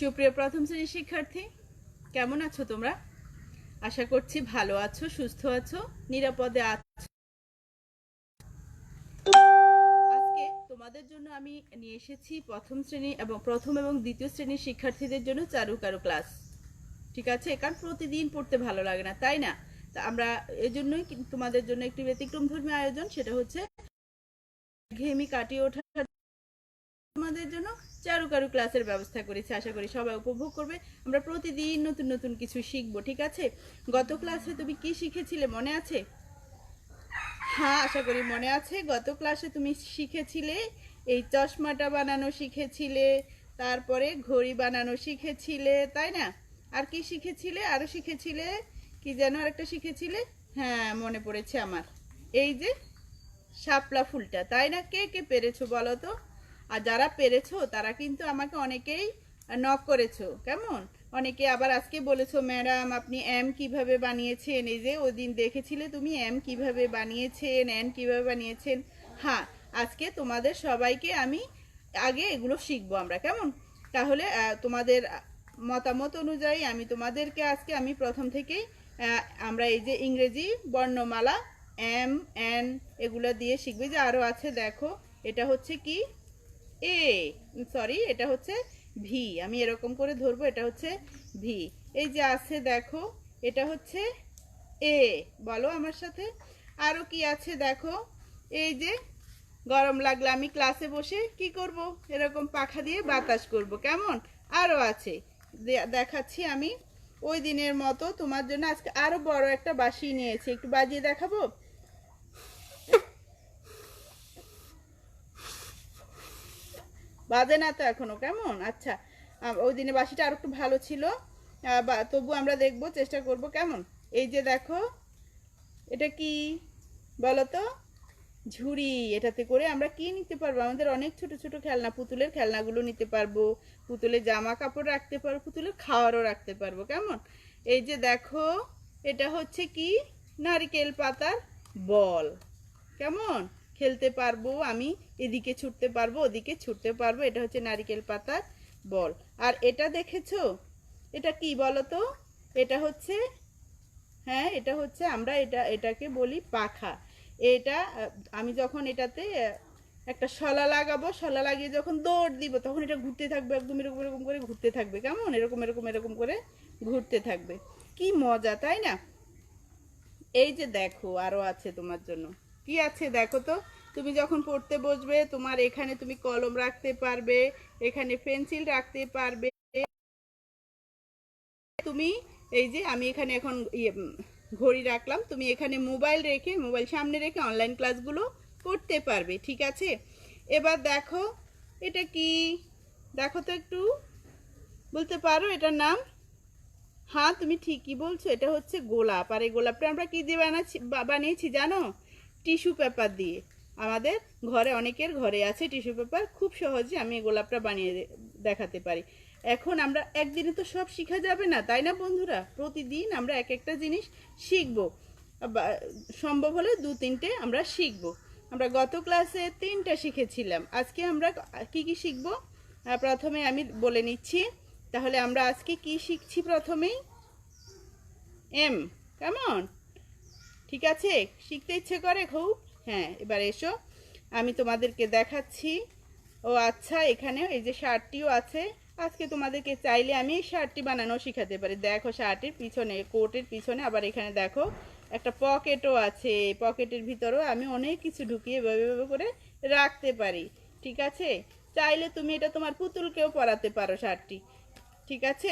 সুপ্রিয় প্রথম শ্রেণির শিক্ষার্থী, কেমন আছো তোমরা? আশা করছি ভালো আছো, সুস্থ আছো, নিরাপদে আছো। আজকে তোমাদের জন্য আমি নিয়ে এসেছি প্রথম শ্রেণি এবং প্রথম এবং দ্বিতীয় শ্রেণির শিক্ষার্থীদের জন্য চারুকারু ক্লাস। ঠিক আছে? কারণ প্রতিদিন পড়তে ভালো লাগে না, তাই না? তা আমরা এজন্যই তোমাদের জন্য একটি ব্যতিক্রম ধর্মী আয়োজন, সেটা হচ্ছে ঘেমি কাটিয়ে ওঠা। তোমাদের জন্য চারুকারু ক্লাসের ব্যবস্থা করেছি। আশা করি সবাই উপভোগ করবে। আমরা প্রতিদিন নতুন নতুন কিছু শিখব, ঠিক আছে? গত ক্লাসে তুমি কি শিখেছিলে মনে আছে? হ্যাঁ আশা করি মনে আছে। গত ক্লাসে তুমি শিখেছিলে, এই চশমাটা বানানো শিখেছিলে, তারপরে ঘড়ি বানানো শিখেছিলে, তাই না? আর কি শিখেছিলে? আরও শিখেছিলে? কি যেন আরেকটা শিখেছিলে? হ্যাঁ মনে পড়েছে আমার। এই যে শাপলা ফুলটা, তাই না? কে কে পেরেছ বলো তো? আর যারা পেরেছ, তারা কিন্তু আমাকে অনেকেই নক করেছ। কেমন? অনেকে আবার আজকে বলেছ, ম্যাডাম, আপনি এম কীভাবে বানিয়েছেন? এই যে, ওই দিন দেখেছিলে তুমি এম কীভাবে বানিয়েছেন এন কীভাবে বানিয়েছেন? হ্যাঁ আজকে তোমাদের সবাইকে আমি আগে এগুলো শিখব আমরা, কেমন? তাহলে তোমাদের মতামত অনুযায়ী আমি তোমাদেরকে আজকে আমি প্রথম থেকেই আমরা এই যে ইংরেজি বর্ণমালা এম এন এগুলো দিয়ে শিখবে। যে আরও আছে, দেখো, এটা হচ্ছে কি? এ সরি এটা হচ্ছে ভি আমি এরকম করে ধরবো, এটা হচ্ছে ভি এই যে আছে, দেখো, এটা হচ্ছে এ বলো আমার সাথে। আরও কি আছে, দেখো, এই যে গরম লাগলে আমি ক্লাসে বসে কি করব? এরকম পাখা দিয়ে বাতাস করব, কেমন? আরও আছে দেখাচ্ছি আমি। ওই দিনের মতো তোমার জন্য আজকে আরও বড় একটা বাঁশি নিয়েছি, একটু বাজিয়ে দেখাবো? বাজে না তো এখনও, কেমন? আচ্ছা ওই দিনে বাসিটা আর একটু ভালো ছিল। তবু আমরা দেখব, চেষ্টা করব, কেমন? এই যে দেখো, এটা কি বলো তো ঝুড়ি, এটাতে করে আমরা কি নিতে পারব? আমাদের অনেক ছোট ছোট খেলনা, পুতুলের খেলনাগুলো নিতে পারব, পুতুলের জামা কাপড় রাখতে পারব, পুতুলের খাওয়ারও রাখতে পারব, কেমন? এই যে দেখো, এটা হচ্ছে কি? নারিকেল পাতার বল, কেমন? খেলতে পারব আমি এদিকে ছুটতে পারব, ওদিকে ছুটতে পারব, এটা হচ্ছে নারকেল পাতার বল। আর এটা দেখেছ? এটা কি বলো তো এটা হচ্ছে হ্যাঁ এটা হচ্ছে আমরা এটা, এটাকে বলি পাখা। এটা, আমি যখন এটাতে, একটা শলা লাগাবো, শলা লাগিয়ে যখন দৌড় দিব, তখন এটা ঘুরতে থাকবে, একদম এরকম এরকম করে ঘুরতে থাকবে। কেমন? এরকম এরকম এরকম করে ঘুরতে থাকবে। কি মজা, তাই না? এই যে দেখো আরও আছে তোমার জন্য। কি আছে দেখো তো? তুমি যখন পড়তে বসবে তোমার এখানে তুমি কলম রাখতে পারবে এখানে পেন্সিল রাখতে পারবে। তুমি এই যে আমি এখানে এখন ইয়ে, ঘড়ি রাখলাম তুমি এখানে মোবাইল রেখে মোবাইল সামনে রেখে অনলাইন ক্লাসগুলো করতে পারবে ঠিক আছে? এবার দেখো এটা কি? দেখো তো একটু। বলতে পারো এটার নাম? হ্যাঁ তুমি ঠিকই বলছো এটা হচ্ছে গোলাপ। আর এই গোলাপটা আমরা কী দিয়ে বানাচ্ছি বানিয়েছি জানো? টিস্যু পেপার দিয়ে। আমাদের ঘরে, অনেকের ঘরে আছে টিস্যু পেপার। খুব সহজে আমি এই গোলাপটা বানিয়ে দেখাতে পারি। এখন আমরা একদিনে তো সব শেখা যাবে না, তাই না বন্ধুরা? প্রতিদিন আমরা এক একটা জিনিস শিখব। সম্ভব হলে দু তিনটে আমরা শিখব। আমরা গত ক্লাসে তিনটা শিখেছিলাম। আজকে আমরা কি কি শিখব? প্রথমে আমি বলে নিচ্ছি। তাহলে আমরা আজকে কি শিখছি প্রথমেই? এম, কেমন? ঠিক আছে? শিখতে ইচ্ছে করে খুব? হ্যাঁ এবার এসো। আমি তোমাদেরকে দেখাচ্ছি। ও আচ্ছা এখানে এই যে শার্টটিও আছে। আজকে তোমাদেরকে চাইলে আমি শার্টটি বানানো শেখাতে পারি। দেখো শার্টের পিছনে, কোটের পিছনে, আবার এখানে দেখো একটা পকেটও আছে। পকেটের ভিতরেও আমি অনেক কিছু ঢুকিয়ে এভাবে করে রাখতে পারি। ঠিক আছে? চাইলে তুমি এটা তোমার পুতুলকেও পরাতে পারো শার্টটি। ঠিক আছে?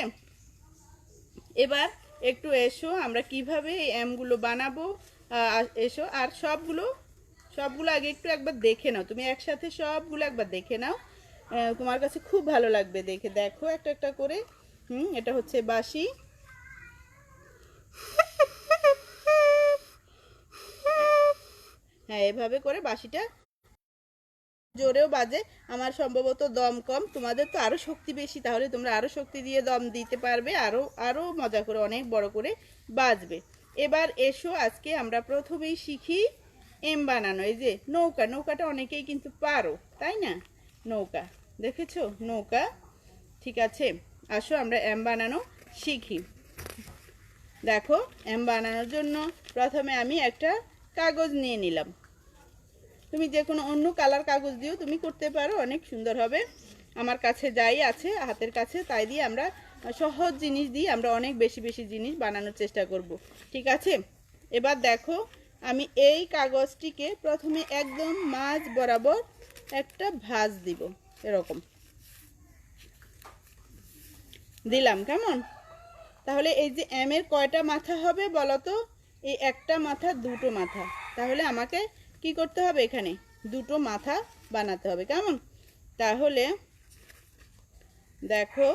এবার একটু এসো, আমরা কীভাবে এই এমগুলো বানাবো। এসো, আর সবগুলো সবগুলো আগে একটু একবার দেখে নাও। তুমি একসাথে সবগুলো একবার দেখে নাও। তোমার কাছে খুব ভালো লাগবে দেখে। দেখো একটা একটা করে। হুম, এটা হচ্ছে বাসি হ্যাঁ এভাবে করে বাঁশিটা জোরেও বাজে। আমার সম্ভবত দম কম। তোমাদের তো আরও শক্তি বেশি, তাহলে তোমরা আরও শক্তি দিয়ে দম দিতে পারবে। আরও আরও মজা করে, অনেক বড় করে বাজবে। এবার এসো, আজকে আমরা প্রথমেই শিখি এম বানানো, এই যে নৌকা, নৌকাটা অনেকেই কিন্তু পারো, তাই না? নৌকা, দেখেছ? নৌকা, ঠিক আছে, আসো আমরা এম বানানো শিখি। দেখো, এম বানানোর জন্য প্রথমে আমি একটা কাগজ নিয়ে নিলাম। তুমি যে কোনো অন্য কালার কাগজ দিয়েও তুমি করতে পারো, অনেক সুন্দর হবে। আমার কাছে যাই আছে, হাতের কাছে, তাই দিয়ে আমরা সহজ জিনিস দিয়ে আমরা অনেক বেশি বেশি জিনিস বানানোর চেষ্টা করব, ঠিক আছে? এবার দেখো আমি এই কাগজটিকে প্রথমে একদম মাঝ বরাবর একটা ভাঁজ দিব, এরকম। দিলাম, কেমন? তাহলে এই যে এম এর কয়টা মাথা হবে বলো তো এই একটা মাথা, দুটো মাথা। তাহলে আমাকে কি করতে হবে এখানে? দুটো মাথা বানাতে হবে, কেমন? তাহলে দেখো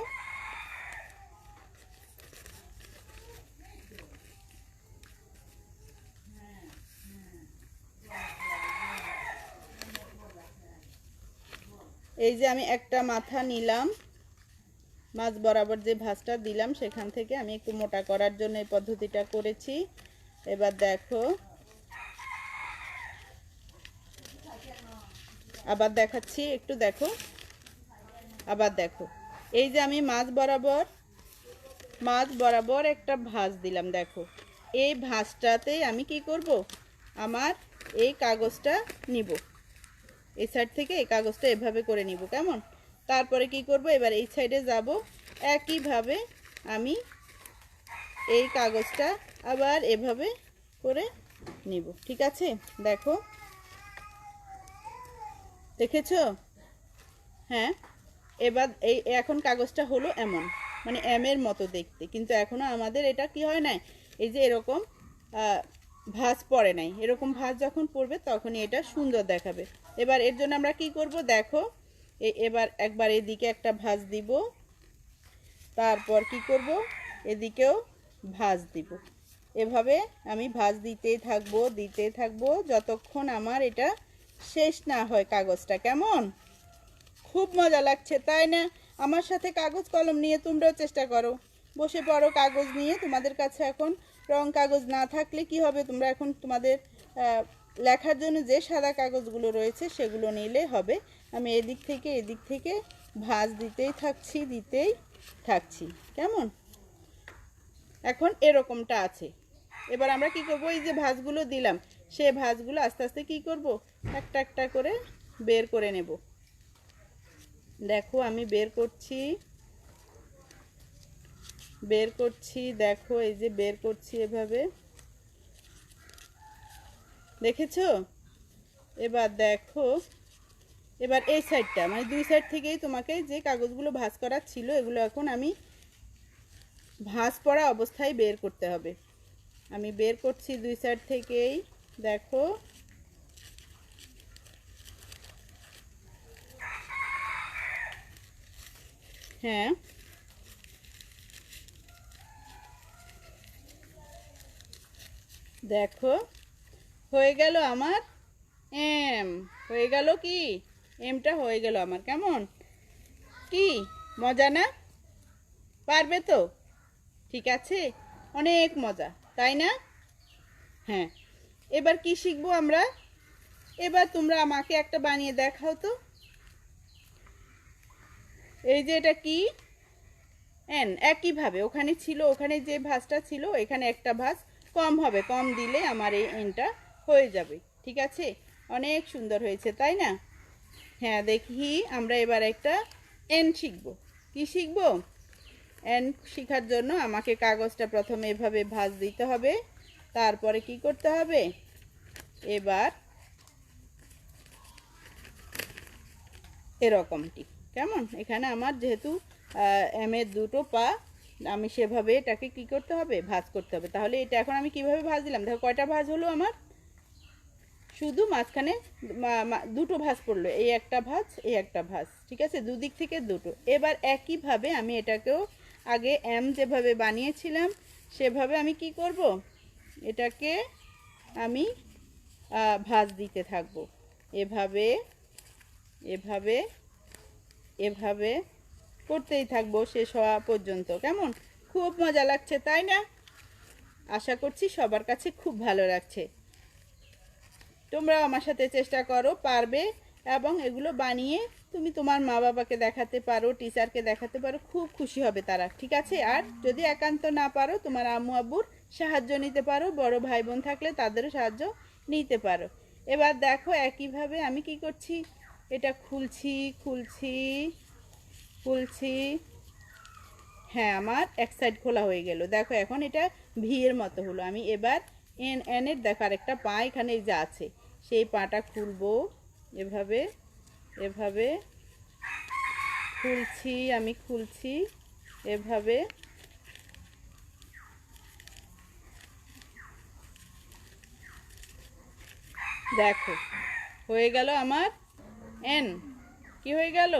এই যে আমি একটা মাথা নিলাম, মাছ বরাবর যে ভাঁজটা দিলাম, সেখান থেকে আমি একটু মোটা করার জন্য এই পদ্ধতিটা করেছি। এবার দেখো। আবার দেখাচ্ছি, একটু দেখো। আবার দেখো। এই যে আমি মাছ বরাবর মাছ বরাবর একটা ভাঁজ দিলাম, দেখো। এই ভাঁজটাতেই আমি কি করব? আমার এই কাগজটা নিব। এই সাইড থেকে এই কাগজটা এভাবে করে নিব, কেমন? তারপরে কি করব? এবার এই সাইডে যাব। একইভাবে আমি এই কাগজটা আবার এভাবে করে নিব, ঠিক আছে? দেখো। দেখেছ? হ্যাঁ। এবার এই, এখন কাগজটা হলো এমন মানে এম এর মতো দেখতে। কিন্তু এখনও আমাদের এটা কি হয় নাই? এই যে এরকম ভাঁজ পড়ে নাই। এরকম ভাঁজ যখন পড়বে তখনই এটা সুন্দর দেখাবে। এবার এর জন্য আমরা কি করব? দেখো এবার একবার এদিকে একটা ভাঁজ দিব। তারপর কি করব? এদিকেও ভাঁজ দিব। এভাবে আমি ভাঁজ দিতেই থাকব দিতেই থাকব যতক্ষণ আমার এটা শেষ না হয় কাগজটা। কেমন? খুব মজা লাগছে, তাই না? আমার সাথে কাগজ কলম নিয়ে তোমরাও চেষ্টা করো। বসে পড়ো কাগজ নিয়ে, তোমাদের কাছে এখন রং কাগজ না থাকলে কি হবে? তোমরা এখন তোমাদের লেখার জন্য যে সাদা কাগজগুলো রয়েছে সেগুলো নিলে হবে। আমি এদিক থেকে এদিক থেকে ভাঁজ দিতেই থাকছি দিতেই থাকছি। কেমন? এখন এরকমটা আছে। এবার আমরা কি করব? এই যে ভাঁজগুলো দিলাম, সে ভাঁজগুলো আস্তে আস্তে কি করব? একটা একটা করে বের করে নেব। দেখো আমি বের করছি। বের করছি, দেখো, এই যে বের করছি এভাবে। দেখেছ? এবার দেখো, এবার এই সাইডটা মানে দুই সাইড থেকেই তোমাকে যে কাগজগুলো ভাঁজ করার ছিল, এগুলো এখন আমি ভাঁজ পড়া অবস্থায় বের করতে হবে। আমি বের করছি দুই সাইড থেকেই, দেখো। হ্যাঁ। দেখো, হয়ে গেল আমার এম হয়ে গেল কি? এমটা হয়ে গেল আমার, কেমন? কি? মজা না? পারবে তো? ঠিক আছে? অনেক মজা, তাই না? হ্যাঁ এবার কি শিখব আমরা? এবার তোমরা আমাকে একটা বানিয়ে দেখাও তো। এই যে এটা কি? এন একইভাবে, ওখানে ছিল, ওখানে যে ভাঁজটা ছিল, এখানে একটা ভাঁজ। কম হবে, কম দিলে আমার এই এনটা হয়ে যাবে, ঠিক আছে? অনেক সুন্দর হয়েছে, তাই না? হ্যাঁ দেখি আমরা এবার একটা এন শিখব। কি শিখব? এন শেখার জন্য আমাকে কাগজটা প্রথমে এভাবে ভাঁজ দিতে হবে, তারপরে কি করতে হবে? এবার এরকমটি, কেমন? এখানে আমার যেহেতু এম এর দুটো পা আমি সেভাবে এটাকে কি করতে হবে? ভাজ করতে হবে। তাহলে এটা এখন আমি কীভাবে ভাজ দিলাম? দেখো কয়টা ভাঁজ হলো আমার? শুধু মাঝখানে দুটো ভাঁজ পড়ল। এই একটা ভাঁজ, এই একটা ভাঁজ, ঠিক আছে? দুদিক থেকে দুটো। এবার একইভাবে আমি এটাকেও আগে এম যেভাবে বানিয়েছিলাম, সেভাবে আমি কি করব? এটাকে আমি ভাঁজ দিতে থাকব। এভাবে এভাবে এভাবে করতেই থাকব শেষ হওয়া পর্যন্ত। কেমন? খুব মজা লাগছে, তাই না? আশা করছি সবার কাছে খুব ভালো লাগছে। তোমরাও আমার সাথে চেষ্টা করো, পারবে এবং এগুলো বানিয়ে তুমি তোমার মা বাবাকে দেখাতে পারো, টিচারকে দেখাতে পারো, খুব খুশি হবে তারা, ঠিক আছে? আর যদি একান্ত না পারো, তোমার আম্মু আব্বুর সাহায্য নিতে পারো, বড় ভাই বোন থাকলে তাদেরও সাহায্য নিতে পারো। এবার দেখো একইভাবে আমি কি করছি? এটা খুলছি খুলছি। খুলছি হ্যাঁ আমার এক সাইড খোলা হয়ে গেল। দেখো, এখন এটা ভি মতো হলো। আমি এবার এন এন এর দেখো, আরেকটা পা এখানে যা আছে, সেই পাটা খুলবো। এভাবে এভাবে খুলছি, আমি খুলছি, এভাবে। দেখো, হয়ে গেল আমার এন কি হয়ে গেল?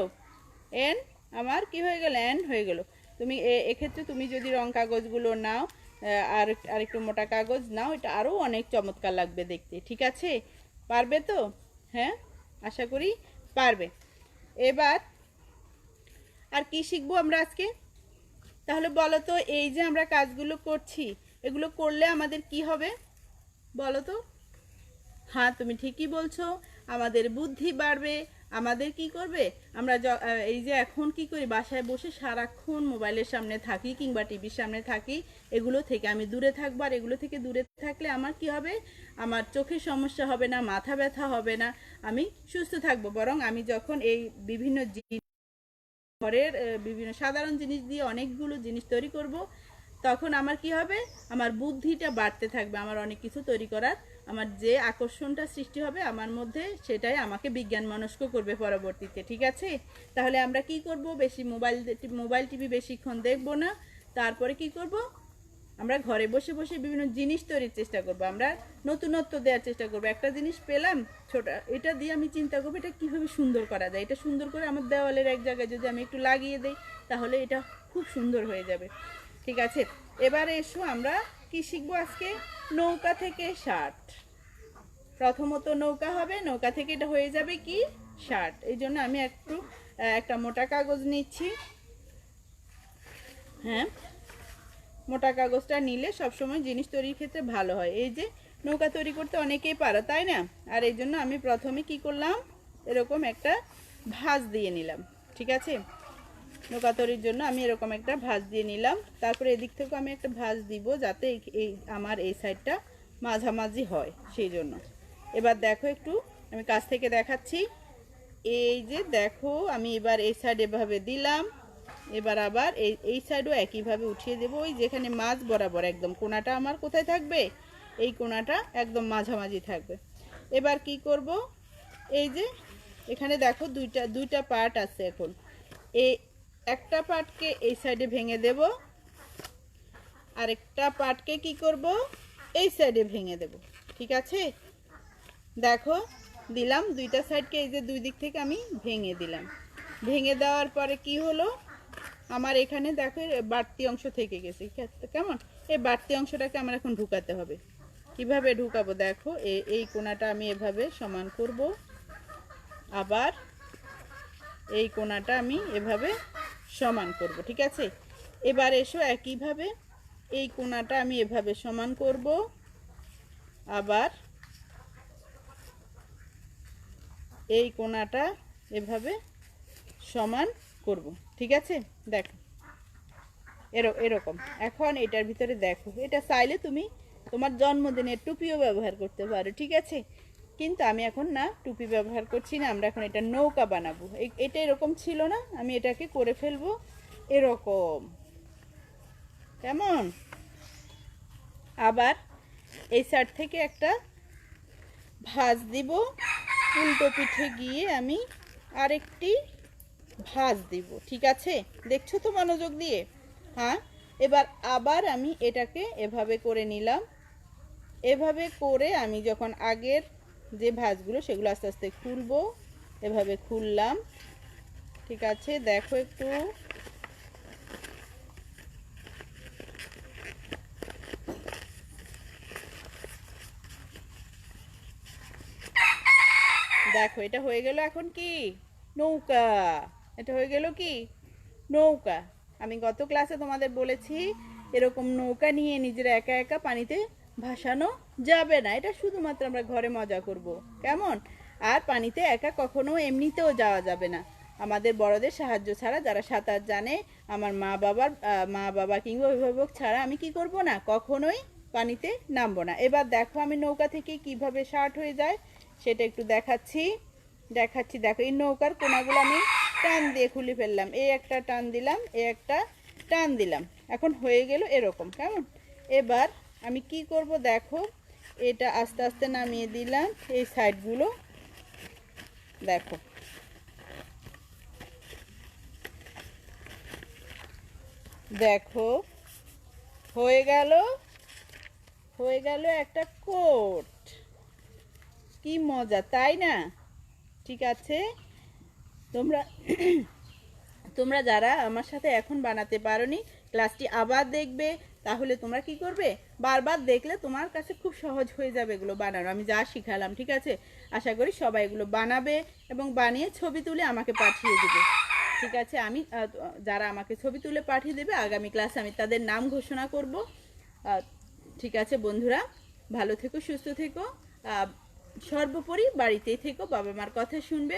এন আমার কি হয়ে গেল? অ্যান্ড হয়ে গেল। তুমি এক্ষেত্রে তুমি যদি রং কাগজগুলো নাও আর আর একটু মোটা কাগজ নাও, এটা আরও অনেক চমৎকার লাগবে দেখতে। ঠিক আছে? পারবে তো? হ্যাঁ? আশা করি পারবে। এবার আর কি শিখব আমরা আজকে? তাহলে বলো তো, এই যে আমরা কাজগুলো করছি, এগুলো করলে আমাদের কি হবে? বলো তো? হ্যাঁ তুমি ঠিকই বলছো। আমাদের বুদ্ধি বাড়বে আমাদের কি করবে? আমরা এই যে এখন কি করি? বাসায় বসে সারাক্ষণ মোবাইলের সামনে থাকি কিংবা টিভির সামনে থাকি, এগুলো থেকে আমি দূরে থাকব। আর এগুলো থেকে দূরে থাকলে আমার কি হবে? আমার চোখের সমস্যা হবে না, মাথা ব্যথা হবে না। আমি সুস্থ থাকব। বরং আমি যখন এই বিভিন্ন ঘরের বিভিন্ন সাধারণ জিনিস দিয়ে অনেকগুলো জিনিস তৈরি করব, তখন আমার কি হবে? আমার বুদ্ধিটা বাড়তে থাকবে। আমার অনেক কিছু তৈরি করার আমার যে আকর্ষণটা সৃষ্টি হবে আমার মধ্যে সেটাই আমাকে বিজ্ঞান মনস্ক করবে পরবর্তীতে, ঠিক আছে? তাহলে আমরা কি করব? বেশি মোবাইল মোবাইল টিভি বেশিক্ষণ দেখব না। তারপরে কি করব? আমরা ঘরে বসে বসে বিভিন্ন জিনিস তৈরির চেষ্টা করব। আমরা নতুনত্ব দেওয়ার চেষ্টা করব। একটা জিনিস পেলাম, ছোট, এটা দিয়ে আমি চিন্তা করব এটা কীভাবে সুন্দর করা যায়? এটা সুন্দর করে আমার দেওয়ালের এক জায়গায় যদি আমি একটু লাগিয়ে দিই, তাহলে এটা খুব সুন্দর হয়ে যাবে, ঠিক আছে? এবারে এসো আমরা কি শিখব আজকে? নৌকা থেকে শার্ট প্রথমত নৌকা হবে, নৌকা থেকে এটা হয়ে যাবে কি? শার্ট এই জন্য আমি একটু একটা মোটা কাগজ নিচ্ছি। হ্যাঁ মোটা কাগজটা নিলে সবসময় জিনিস তৈরির ক্ষেত্রে ভালো হয়। এই যে নৌকা তৈরি করতে অনেকেই পারো, তাই না? আর এই জন্য আমি প্রথমে কি করলাম? এরকম একটা ভাঁজ দিয়ে নিলাম। ঠিক আছে? নৌকা তৈরির জন্য আমি এরকম একটা ভাঁজ দিয়ে নিলাম। তারপরে এদিক থেকেও আমি একটা ভাঁজ দিব যাতে এই- আমার এই সাইডটা মাঝামাঝি হয় সেই জন্য। এবার দেখো একটু, আমি কাছ থেকে দেখাচ্ছি। এই যে দেখো, আমি এবার এই সাইড এভাবে দিলাম। এবার আবার এই এই সাইডও একইভাবে উঠিয়ে দেবো। ওই যেখানে মাছ বরাবর একদম, কোনাটা আমার কোথায় থাকবে? এই কোনাটা একদম মাঝামাঝি থাকবে। এবার কি করব? এই যে এখানে দেখো দুইটা দুইটা পার্ট আছে এখন। এই একটা পার্টকে এই সাইডে ভেঙে দেব। আরেকটা পার্টকে কি করব? এই সাইডে ভেঙে দেব। ঠিক আছে? দেখো, দিলাম। দুইটা সাইডকে এই যে দুই দিক থেকে আমি ভেঙে দিলাম। ভেঙে দেওয়ার পরে কি হলো? আমার এখানে দেখো বাড়তি অংশ থেকে গেছে। কেমন? এই বাড়তি অংশটাকে আমার এখন ঢুকাতে হবে। কীভাবে ঢুকাবো? দেখো এই কোনাটা আমি এভাবে সমান করব। আবার এই কোনাটা আমি এভাবে সমান করব, ঠিক আছে? এবার এসো একইভাবে, এই কোনাটা আমি এভাবে সমান করব। আবার এই কোনাটা এভাবে সমান করব, ঠিক আছে? দেখো, এরো, এরকম। এখন এটার ভিতরে দেখো, এটা চাইলে তুমি তোমার জন্মদিনের টুপিও ব্যবহার করতে পারো, ঠিক আছে? কিন্তু আমি এখন না টুপি ব্যবহার করছি না, আমরা এখন এটা নৌকা বানাবো। এটা এরকম ছিল না, আমি এটাকে করে ফেলব এরকম। কেমন? আবার এই সাইড থেকে একটা ভাঁজ দিব, উল্টো পিঠে গিয়ে আমি আরেকটি ভাঁজ দিব, ঠিক আছে? দেখছ তো মনোযোগ দিয়ে? হ্যাঁ? এবার আবার আমি এটাকে এভাবে করে নিলাম। এভাবে করে আমি যখন আগের যে ভাঁজগুলো সেগুলো আস্তে আস্তে খুলবো। এভাবে খুললাম। ঠিক আছে, দেখো একটু। দেখো, এটা হয়ে গেল এখন কি? নৌকা। এটা হয়ে গেল কি? নৌকা। আমি গত ক্লাসে তোমাদের বলেছি, এরকম নৌকা নিয়ে নিজেরা একা একা পানিতে ভাসানো যাবে না। এটা শুধুমাত্র আমরা ঘরে মজা করব। কেমন? আর পানিতে একা কখনো এমনিতেও যাওয়া যাবে না। আমাদের বড়দের সাহায্য ছাড়া যারা সাঁতার জানে, আমার মা বাবার মা বাবা কিংবা অভিভাবক ছাড়া আমি কি করব না? কখনোই পানিতে নামবো না। এবার দেখো আমি নৌকা থেকে কীভাবে শার্ট হয়ে যায়, সেটা একটু দেখাচ্ছি। দেখাচ্ছি, দেখো, এই নৌকার কোনাগুলো আমি টান দিয়ে খুলে ফেললাম। এই একটা টান দিলাম, এই একটা টান দিলাম। এখন হয়ে গেল এরকম। কেমন? এবার আমি কি করব দেখো, এটা আস্তে আস্তে নামিয়ে দিলাম, এই সাইডগুলো। দেখো। দেখো, হয়ে গেল হয়ে গেল একটা কোট। কি মজা, তাই না? ঠিক আছে? তোমরা তোমরা যারা আমার সাথে এখন বানাতে পারোনি, ক্লাসটি আবার দেখবে। তাহলে তোমরা কি করবে? বারবার দেখলে তোমার কাছে খুব সহজ হয়ে যাবে এগুলো বানানো। আমি যা শিখালাম, ঠিক আছে? আশা করি সবাই এগুলো বানাবে এবং বানিয়ে ছবি তুলে আমাকে পাঠিয়ে দেবে। ঠিক আছে? আমি যারা আমাকে ছবি তুলে পাঠিয়ে দেবে, আগামী ক্লাসে আমি তাদের নাম ঘোষণা করব। ঠিক আছে বন্ধুরা? ভালো থেকো, সুস্থ থেকো। সর্বোপরি বাড়িতেই থেকো বাবা মার কথা শুনবে।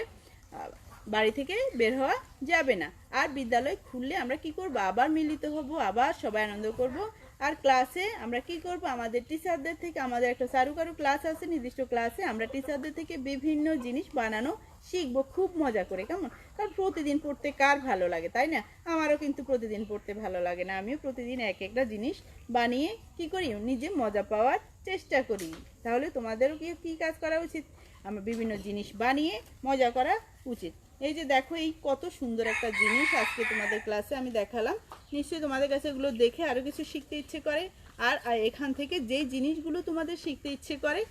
বাড়ি থেকে বের হওয়া যাবে না। আর বিদ্যালয় খুললে আমরা কি করব? আবার মিলিত হব, আবার সবাই আনন্দ করব। আর ক্লাসে আমরা কি করব? আমাদের টিচারদের থেকে আমাদের একটা চারুকারু ক্লাস আছে, নির্দিষ্ট ক্লাসে আমরা টিচারদের থেকে বিভিন্ন জিনিস বানানো শিখব, খুব মজা করে। কেমন? কারণ প্রতিদিন পড়তে কার ভালো লাগে, তাই না? আমারও কিন্তু প্রতিদিন পড়তে ভালো লাগে না। আমিও প্রতিদিন এক একটা জিনিস বানিয়ে কি করি? নিজে মজা পাওয়ার চেষ্টা করি। তাহলে তোমাদেরও কি কি কাজ করা উচিত? আমরা বিভিন্ন জিনিস বানিয়ে মজা করা উচিত। এই যে দেখো, এই কত সুন্দর একটা জিনিস আজকে তোমাদের ক্লাসে আমি দেখালাম। নিশ্চয়ই তোমাদের কাছে এগুলো দেখে আরও কিছু শিখতে ইচ্ছে করে। আর এখান থেকে যে জিনিসগুলো তোমাদের শিখতে ইচ্ছে করে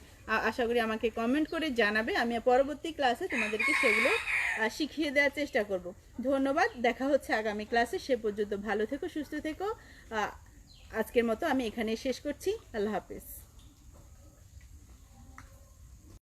আশা করি আমাকে কমেন্ট করে জানাবে। আমি পরবর্তী ক্লাসে তোমাদেরকে সেগুলো শিখিয়ে দেওয়ার চেষ্টা করব। ধন্যবাদ। দেখা হচ্ছে আগামী ক্লাসে সে পর্যন্ত ভালো থেকো, সুস্থ থেকো। আজকের মতো আমি এখানে শেষ করছি। আল্লাহ হাফিজ।